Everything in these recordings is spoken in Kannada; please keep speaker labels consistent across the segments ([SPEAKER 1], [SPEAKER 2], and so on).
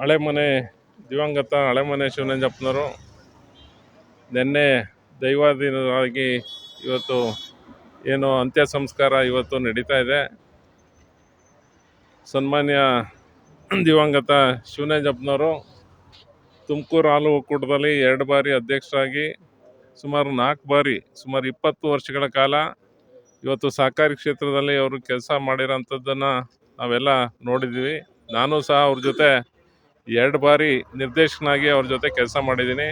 [SPEAKER 1] ಹಳೆ ಮನೆ, ದಿವಂಗತ ಹಳೆ ಮನೆ ಶಿವನಂಜಪ್ಪನವರು. ನಿನ್ನೆ ದೈವಾಧೀನರಾಗಿ ಇವತ್ತು ಏನು ಅಂತ್ಯ ಸಂಸ್ಕಾರ ಇವತ್ತು ನಡೀತಾ ಇದೆ. ಸನ್ಮಾನ್ಯ ದಿವಂಗತ ಶಿವನಂಜಪ್ಪನವರು ತುಮಕೂರು ಹಾಲು ಒಕ್ಕೂಟದಲ್ಲಿ ಎರಡು ಬಾರಿ ಅಧ್ಯಕ್ಷರಾಗಿ, ಸುಮಾರು ನಾಲ್ಕು ಬಾರಿ, ಸುಮಾರು ಇಪ್ಪತ್ತು ವರ್ಷಗಳ ಕಾಲ ಇವತ್ತು ಸಹಕಾರಿ ಕ್ಷೇತ್ರದಲ್ಲಿ ಅವರು ಕೆಲಸ ಮಾಡಿರೋಂಥದ್ದನ್ನು ನಾವೆಲ್ಲ ನೋಡಿದ್ದೀವಿ. ನಾನು ಸಹ ಅವ್ರ ಜೊತೆ ಎರಡು ಬಾರಿ ನಿರ್ದೇಶಕನಾಗಿ ಅವ್ರ ಜೊತೆ ಕೆಲಸ ಮಾಡಿದ್ದೀನಿ.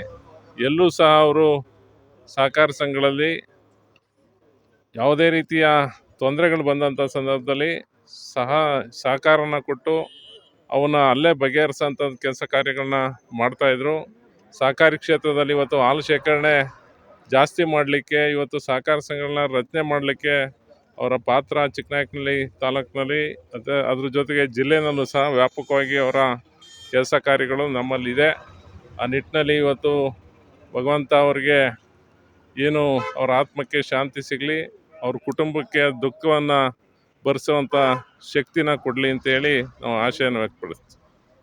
[SPEAKER 1] ಎಲ್ಲೂ ಸಹ ಅವರು ಸಹಕಾರ ಸಂಘಗಳಲ್ಲಿ ಯಾವುದೇ ರೀತಿಯ ತೊಂದರೆಗಳು ಬಂದಂಥ ಸಂದರ್ಭದಲ್ಲಿ ಸಹ ಸಹಕಾರನ ಕೊಟ್ಟು ಅವನ್ನ ಅಲ್ಲೇ ಬಗೆಹರಿಸೋಂಥ ಕೆಲಸ ಕಾರ್ಯಗಳನ್ನ ಮಾಡ್ತಾಯಿದ್ರು ಸಹಕಾರಿ ಕ್ಷೇತ್ರದಲ್ಲಿ ಇವತ್ತು ಹಾಲು ಶೇಖರಣೆ ಜಾಸ್ತಿ ಮಾಡಲಿಕ್ಕೆ, ಇವತ್ತು ಸಹಕಾರ ಸಂಘಗಳನ್ನ ರಚನೆ ಮಾಡಲಿಕ್ಕೆ ಅವರ ಪಾತ್ರ ಚಿಕ್ಕನಾಯಕನಹಳ್ಳಿ ತಾಲೂಕಿನಲ್ಲಿ ಮತ್ತು ಅದ್ರ ಜೊತೆಗೆ ಜಿಲ್ಲೆನಲ್ಲೂ ಸಹ ವ್ಯಾಪಕವಾಗಿ ಅವರ ಕೆಲಸ ಕಾರ್ಯಗಳು ನಮ್ಮಲ್ಲಿದೆ. ಆ ನಿಟ್ಟಿನಲ್ಲಿ ಇವತ್ತು ಭಗವಂತ ಅವ್ರಿಗೆ ಏನು ಅವರ ಆತ್ಮಕ್ಕೆ ಶಾಂತಿ ಸಿಗಲಿ, ಅವ್ರ ಕುಟುಂಬಕ್ಕೆ ದುಃಖವನ್ನು ಭರಿಸುವಂಥ ಶಕ್ತಿನ ಕೊಡಲಿ ಅಂತೇಳಿ ನಾವು ಆಶಯನ ವ್ಯಕ್ತಪಡಿಸ್ತೀವಿ.